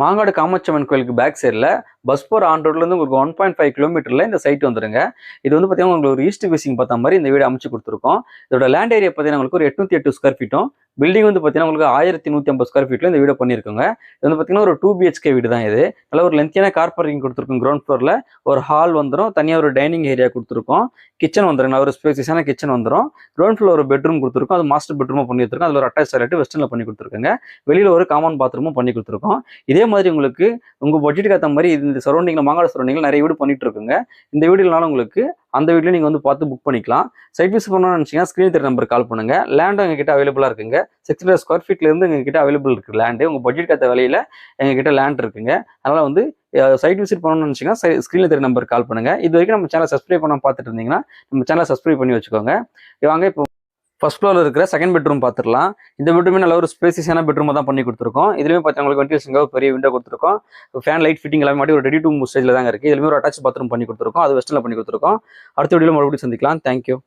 மாங்காடு காமாட்சியம்மன் கோயிலுக்கு பேக் சைடில் பஸ் போகிற ஆன் ரோட்லேருந்து உங்களுக்கு ஒன் பாயிண்ட் ஃபைவ் கிலோமீட்டரில் இந்த சைட் வந்துருங்க. இது வந்து பார்த்தீங்கன்னா உங்களுக்கு ஒரு ஈஸ்ட் ஃபேசிங் பார்த்த மாதிரி இந்த வீடு அமைச்சு கொடுத்துருக்கோம். இதோட லேண்ட் ஏரியா பார்த்தீங்கன்னா உங்களுக்கு ஒரு எட்நூத்தி எட்டு ஸ்கொயர் ஃபீட்டும் பில்டிங் வந்து பார்த்தீங்கன்னா உங்களுக்கு ஆயிரத்தி நூற்றி ஐம்பது ஸ்கொயர் ஃபீட்டில் இந்த வீடு பண்ணியிருக்கோங்க. இது வந்து பார்த்தீங்கன்னா ஒரு டூ பிஹெச்கே வீடு தான் இது. நல்ல ஒரு லென்த்தியான கார் பார்க்கிங் கொடுத்துருக்கோம் கிரௌண்ட் ஃப்ளோரில் ஒரு ஹால் வந்துடும் தனியாக ஒரு டைனிங் ஏரியா கொடுத்துருக்கோம். கிச்சன் வந்துடும் நல்ல ஒரு ஸ்பேசியஸான கிச்சன் வந்துடும் கிரௌண்ட் ஃப்ளோர் ஒரு பெட்ரூம் கொடுத்துருக்கோம் அது மாஸ்டர் பெட்ரூமாக பண்ணி கொடுத்துருக்கோம் அதில் ஒரு அட்டாச் டாய்லெட் வெஸ்டர்னில் பண்ணி கொடுத்துருக்கோங்க. வெளியில் ஒரு காமன் பாத்ரூமும் பண்ணி கொடுத்துருக்கோம். இதே மாதிரி உங்களுக்கு உங்கள் பட்ஜெட்டுக்கு ஏற்ற மாதிரி இந்த சரௌண்டிங்கில் மாங்காடு சரௌண்டிங்கில் நிறைய வீடு பண்ணிட்டு இருக்குங்க இந்த வீடுனாலும் உங்களுக்கு அந்த வீட்டிலே நீங்கள் வந்து பார்த்து புக் பண்ணிக்கலாம். சைட் விசிட் பண்ணணும்னு நினச்சிங்கன்னா ஸ்க்ரீன் தெரிய நம்பர் கால் பண்ணுங்க. லேண்டும் எங்ககிட்ட அவைலபிளாக இருக்குங்க. சிக்ஸ் ஹண்ட்ரட் ஸ்கொயர் ஃபீட்லேருந்து எங்ககிட்ட அவைலபிள் இருக்குது லேண்டு உங்கள் பட்ஜெட் ஏற்ற விலையில் எங்ககிட்ட லேண்ட் இருக்குங்க. அதனால் வந்து சைட் விசிட் பண்ணணும்னு நினச்சிங்கன்னா ஸ்க்ரீனில் தெரிய நம்பர் கால் பண்ணுங்க. இது வரைக்கும் நம்ம சேனல் சப்ஸ்கிரைப் பண்ண பார்த்துட்டு இருந்தீங்கன்னா நம்ம சேனலை சப்ஸ்கிரைப் பண்ணி வச்சுக்கோங்க. வாங்க இப்போ ஃபர்ஸ்ட் ஃப்ளோரில் இருக்கிற செகண்ட் பெட்ரூம் பார்த்துடலாம் இந்த பெட்ரூமே நல்ல ஒரு ஸ்பேசியஸான பெட்ரூமாக தான் பண்ணி கொடுத்துருக்கோம். இதுலேயுமே பார்த்தீங்கன்னா உங்களுக்கு பெரிய விண்டோ கொடுத்துருக்கோம். ஃபேன் லைட் ஃபிட்டிங் எல்லாமே மாட்டி ஒரு ரெடி டூ ஸ்டேஜில் தான் இருக்குது இதுலேயுமே ஒரு அட்டாச் பாத்ரூம் பண்ணி கொடுத்துருக்கோம். அது வெஸ்டில் பண்ணி கொடுத்துருக்கோம். அடுத்த வீடியோவில் மறுபடியும் சந்திக்கலாம். தேங்க்யூ